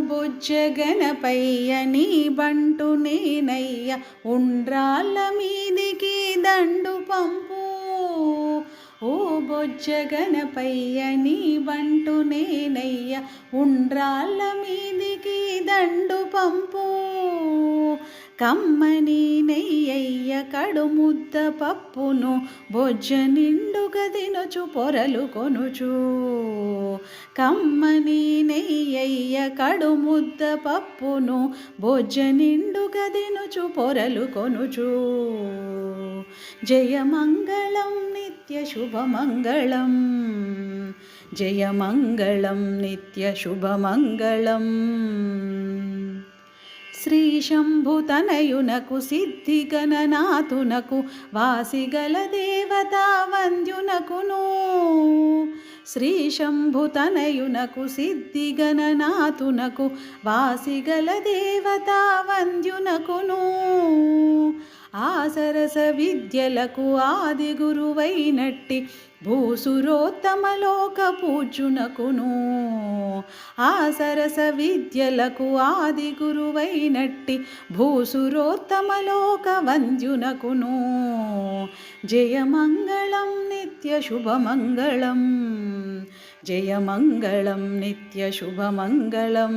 బొజ్జగనపయ్య నీ బంటు నేనయ్య ఉండ్రాళ్ళ మీదికి దండు పంపు. ఓ బొజ్జగనపయ్య నీ బంటు నేనయ్య ఉండ్రాళ్ళ మీదికి దండు పంపు. కమ్మని నెయ్యయ్య కడుముద్ద పప్పును బొజ్జ నిండుగా తినొచ్చు పొరలు కొనుచు. కమ్మని నెయ్యయ్య కడుముద్ద పప్పును బొజ్జ నిండుగా తినుచు పొరలు కొనుచు. జయమంగళం నిత్య శుభమంగళం జయమంగళం నిత్య శుభమంగళం. శ్రీ శంభుతనయునకు సిద్ధిగణనాథునకు వాసిగల దేవతా వంద్యునకును. శ్రీ శంభుతనయునకు సిద్ధిగణనాథునకు వాసిగల దేవతా వంద్యునకును. ఆ సరస విద్యలకు ఆది గురువైనట్టి భూసురోత్తమలోక పూజునకును ఆ సరస విద్యలకు ఆది గురువైనట్టి భూసురోత్తమలోక వంద్యునకును జయమంగళం నిత్య శుభమంగళం జయమంగళం నిత్య శుభమంగళం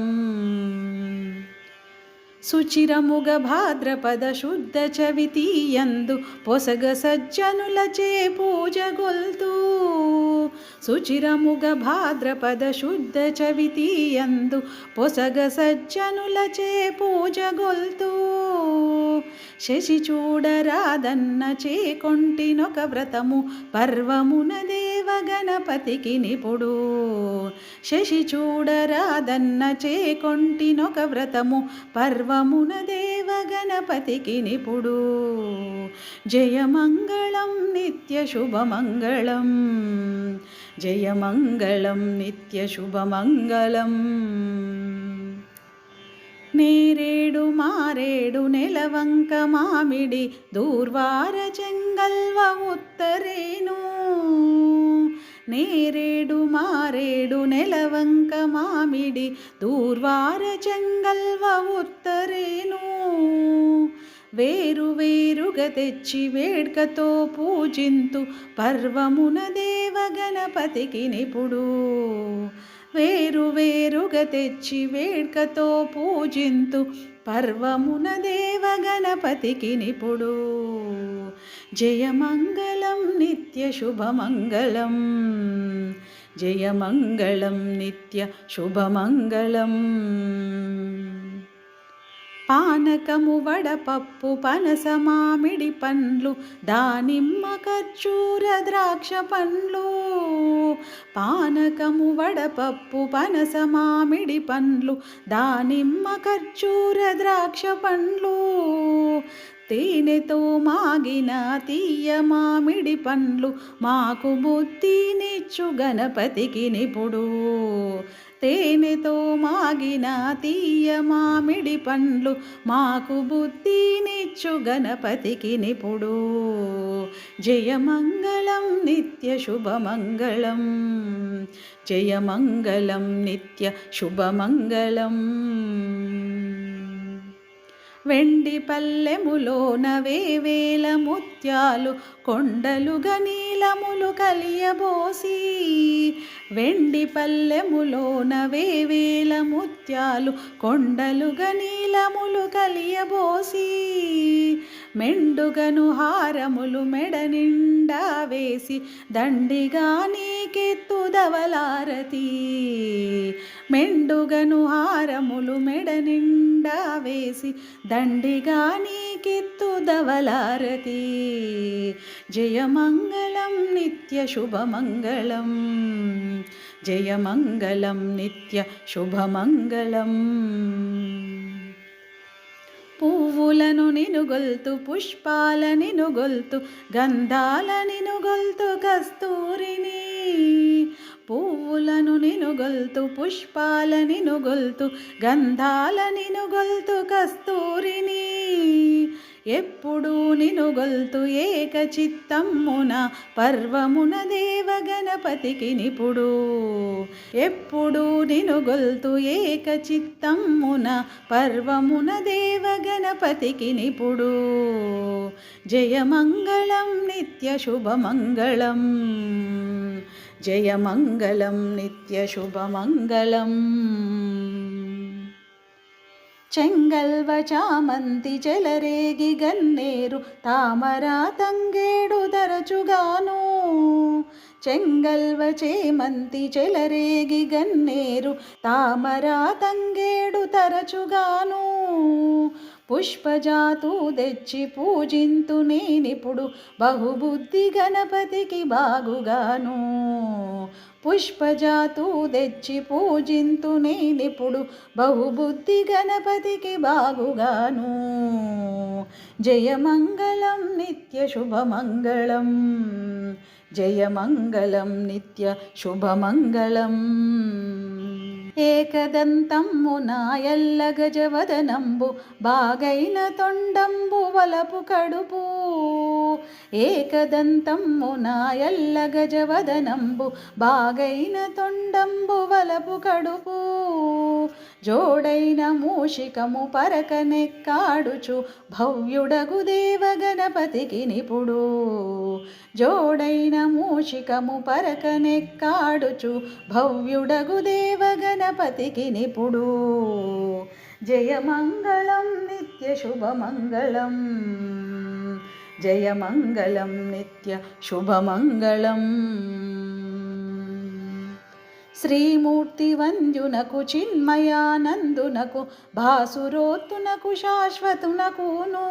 సుచిరముగ భాద్రపద శుద్ధ చవితీయందు పొసగ సజ్జనులచే పూజగొల్తూ. సుచిరముగ భాద్రపద శుద్ధ చవితీయందు పొసగ సజ్జనులచే పూజగొల్తూ. శశి చూడరాదన్న చేకొంటినొక వ్రతము పర్వమునదే దేవగణపతికి నిపుడు. శశి చూడరాదన్న చేకొంటినొక వ్రతము పర్వమున దేవగణపతికి నిపుడు. జయమంగళం నిత్య శుభమంగళం. జయమంగళం నిత్య శుభమంగళం. నేరేడు మారేడు నెలవంక మామిడి దూర్వార చెంగల్వ ఉత్తరేను. నేరేడు మారేడు నెలవంక మామిడి దూర్వార చెంగల్వ ఉత్తరేను. వేరు వేరుగా తెచ్చి వేడ్కతో పూజింతు పర్వమున దేవగణపతికి నిపుడు. వేరు వేరుగా తెచ్చి వేడ్కతో పూజింతు పర్వమున దేవ గణపతికి నిపుడు జయమంగళం నిత్య శుభమంగళం జయమంగళం నిత్య శుభమంగళం పానకము వడపప్పు పనస మామిడి పండ్లు దానిమ్మ ఖర్జూర ద్రాక్ష పండ్లు. పానకము వడపప్పు పనస మామిడి పండ్లు దానిమ్మ ఖర్జూర ద్రాక్ష పండ్లు. తేనెతో మాగిన తీయ మామిడి పండ్లు మాకు బుద్ధినిచ్చు గణపతికి నిపుడు. తేనెతో మాగిన తీయ మామిడి పండ్లు మాకు బుద్ధినిచ్చు గణపతికి నిపుడు. జయమంగళం నిత్య శుభమంగళం. జయమంగళం నిత్య శుభమంగళం. వెండి పల్లెములోన వేవేల ముత్యాలు కొండలుగా నీలములు కలియబోసి. వెండి పల్లెములోన వేవేల ముత్యాలు కొండలుగా నీలములు కలియబోసి. మెండుగను హారములు మెడ నిండా వేసి దండిగా నీకెత్తు దవలారతి మెండుగను హారములు మెడ నిండా వేసి దండిగా నీకెత్తుదవలారతి జయమంగళం నిత్య శుభమంగళం. జయమంగళం నిత్య శుభమంగళం. పువ్వులను నినుగొల్తు పుష్పాల నినుగొల్తు గంధాల నినుగొల్తు కస్తూరిని. పువ్వులను నినుగొల్తు పుష్పాల నినుగొల్తు గంధాల నినుగొల్తు కస్తూరిని ఎప్పుడూ నినుగొల్తు ఏకచిత్తమ్మున పర్వమున దేవగణపతికి నిపుడు. ఎప్పుడూ నినుగొల్తు ఏకచిత్తమ్మున పర్వమున దేవగణపతికి నిపుడు. జయమంగళం నిత్య శుభమంగళం. జయమంగళం నిత్యశుభమంగళం. చెంగల్వ చామంతి చెలరేగి గన్నేరు తామరా తంగేడు తరచుగాను. చెంగల్వ చేమంతి చెలరేగి గన్నేరు తామరా తంగేడు తరచుగాను. పుష్పజాతు తెచ్చి పూజింతు నేనిప్పుడు బహుబుద్ధి గణపతికి బాగుగాను. పుష్పజాతు తెచ్చి పూజింతు నేనిప్పుడు బహుబుద్ధి గణపతికి బాగుగాను. జయమంగళం నిత్య శుభమంగళం జయమంగళం నిత్య శుభమంగళం. ఏకదంతంబు నాయల్ల గజవదనంబు బాగైన తొండంబు వలపు కడుపు. ఏకదంతమ్మున నాయల్ల గజవదనంబు బాగైన తొండంబు వలపు కడుపు జోడైన మూషికము పరకనెక్కాడుచు భవ్యుడగు దేవగణపతికి నిపుడు జోడైన మూషికము పరకనెక్కాడుచు భవ్యుడగు దేవగణపతికి నిపుడు. జయమంగళం నిత్య శుభమంగళం. जयमङ्गलं नित्य शुभमङ्गलम्। శ్రీమూర్తి వంద్యునకు చిన్మయానందునకు భాసురోత్తునకు శాశ్వతునకును.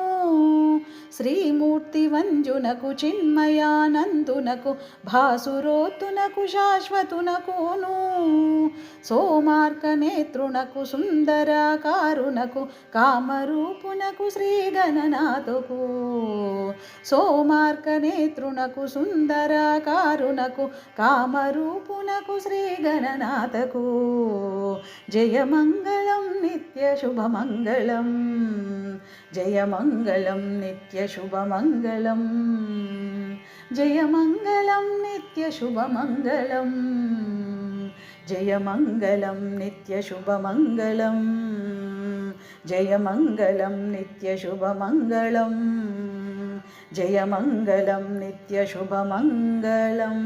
శ్రీమూర్తి వంద్యునకు చిన్మయానందునకు భాసురోత్తునకు శాశ్వతునకును. సోమార్క నేత్రునకు సుందరాకారునకు కామరూపునకు శ్రీగణనాథుకు. సోమార్క నేత్రునకు సుందరాకారునకు కామరూపునకు శ్రీగణనాథకు జయమంగళం నిత్య శుభమంగళం జయమంగళం నిత్య శుభమంగళం జయమంగళం నిత్య శుభమంగళం జయమంగళం నిత్య శుభమంగళం జయమంగళం నిత్య శుభమంగళం జయమంగళం నిత్య శుభమంగళం